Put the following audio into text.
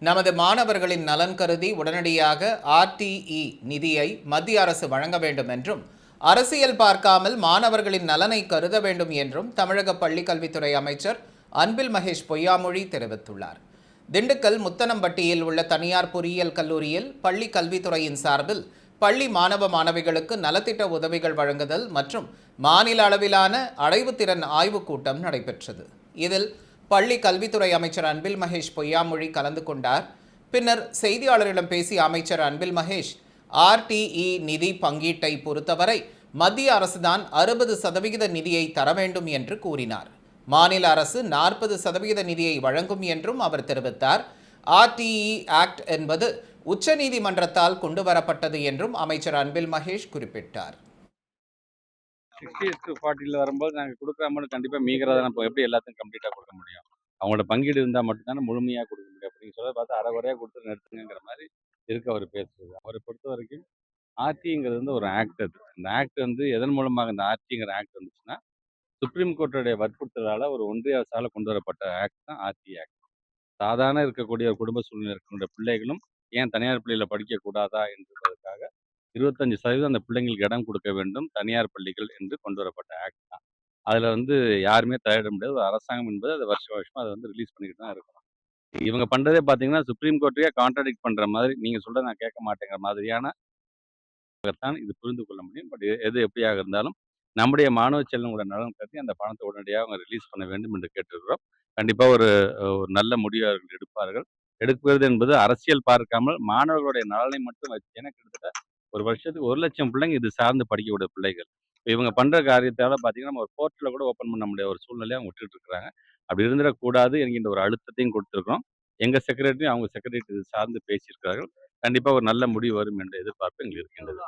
நமது மாணவர்களின் நலன் கருதி உடனடியாக ஆர்டிஇ நிதியை மத்திய அரசு வழங்க வேண்டும் என்றும் அரசியல் பார்க்காமல் மாணவர்களின் நலனை கருத வேண்டும் என்றும் தமிழக பள்ளிக்கல்வித்துறை அமைச்சர் அன்பில் மகேஷ் பொய்யாமொழி தெரிவித்துள்ளார். திண்டுக்கல் முத்தனம்பட்டியில் உள்ள தனியார் பொறியியல் கல்லூரியில் பள்ளி கல்வித்துறையின் சார்பில் பள்ளி மாணவ மாணவிகளுக்கு நலத்திட்ட உதவிகள் வழங்குதல் மற்றும் மாநில அளவிலான அடைவுத்திறன் ஆய்வுக் கூட்டம் நடைபெற்றது. இதில் பள்ளி கல்வித்துறை அமைச்சர் அன்பில் மகேஷ் பொய்யாமொழி கலந்து கொண்டார். பின்னர் செய்தியாளரிடம் பேசிய அமைச்சர் அன்பில் மகேஷ் ஆர்டிஇ நிதி பங்கீட்டை பொறுத்தவரை மத்திய அரசுதான் அறுபது சதவிகித நிதியை தர வேண்டும் என்று கூறினார். மாநில அரசு நாற்பது சதவிகித நிதியை வழங்கும் என்றும் அவர் தெரிவித்தார். ஆர்டிஇ ஆக்ட் என்பது உச்சநீதிமன்றத்தால் கொண்டுவரப்பட்டது என்றும் அமைச்சர் அன்பில் மகேஷ் குறிப்பிட்டார். சிக்ஸ்டி டு ஃபார்ட்டியில் வரும்போது நாங்கள் கொடுக்குற அமௌண்ட் கண்டிப்பாக மீகிறதா நம்ம எப்படி எல்லாத்தையும் கம்ப்ளீட்டாக கொடுக்க முடியும்? அவங்களோட பங்கீடு இருந்தால் மட்டும்தானே முழுமையாக கொடுக்க முடியும். அப்படின்னு சொல்ல பார்த்து அரை குறையாக கொடுத்து நிறுத்துங்கிற மாதிரி இருக்க அவர் பேசுறது அவரை பொறுத்த வரைக்கும் ஆர்டிங்கிறது வந்து ஒரு ஆக்ட் அது. அந்த ஆக்ட் வந்து எதன் மூலமாக இந்த ஆர்டிங்கிற ஆக்ட் வந்துச்சுன்னா சுப்ரீம் கோர்ட்டுடைய வற்புறுத்தலால் ஒரு ஒன்றிய அரசால் கொண்டு வரப்பட்ட ஆக்ட் தான் ஆர்டி ஆக்ட் சாதாரண இருக்கக்கூடிய ஒரு குடும்ப சூழ்நிலை இருக்கக்கூடிய பிள்ளைகளும் ஏன் தனியார் பள்ளியில் படிக்கக்கூடாதா என்பதற்காக இருபத்தஞ்சு சதவீதம் அந்த பிள்ளைங்களுக்கு இடம் கொடுக்க வேண்டும் தனியார் பள்ளிகள் என்று கொண்டு வரப்பட்ட ஆக்ட் அதில் வந்து யாருமே தலையிட முடியாது. அரசாங்கம் என்பது அதை வருஷம் வருஷம் அதை வந்து ரிலீஸ் பண்ணிக்கிட்டு தான் இருக்கணும். இவங்க பண்ணுறதே பார்த்தீங்கன்னா சுப்ரீம் கோர்ட்டையே கான்ட்ராடிக்ட் பண்ணுற மாதிரி நீங்கள் சொல்கிறத நான் கேட்க மாட்டேங்கிற மாதிரியான தான் இது புரிந்து கொள்ள முடியும். பட் எது எப்படியாக இருந்தாலும் நம்முடைய மாணவ செல்வங்களோட நலன் கருதி அந்த பணத்தை உடனடியாக அவங்க ரிலீஸ் பண்ண வேண்டும் என்று கேட்டிருக்கிறோம். கண்டிப்பாக ஒரு ஒரு நல்ல முடிவு அவர்கள் எடுப்பார்கள். எடுக்கிறது என்பது அரசியல் பார்க்காமல் மாணவர்களுடைய நலனை மட்டும் வச்சு ஏன்னா கிட்டத்தட்ட ஒரு வருஷத்துக்கு ஒரு லட்சம் பிள்ளைங்க இது சார்ந்து படிக்கக்கூடிய பிள்ளைகள். இவங்க பண்ற காரியத்தால பார்த்தீங்கன்னா நம்ம ஒரு போர்ட்டல கூட ஓப்பன் பண்ண முடியாத ஒரு சூழ்நிலையை அவங்க விட்டுட்டு இருக்கிறாங்க அப்படி இருந்துடக்கூடாது என்கின்ற ஒரு அழுத்தத்தையும் கொடுத்துருக்கோம் எங்க செக்ரட்டரி அவங்க செக்ரட்டரி சார்ந்து பேசியிருக்கிறார்கள். கண்டிப்பாக ஒரு நல்ல முடிவு வரும் என்ற எதிர்பார்ப்பு எங்களுக்கு இருக்கின்றது.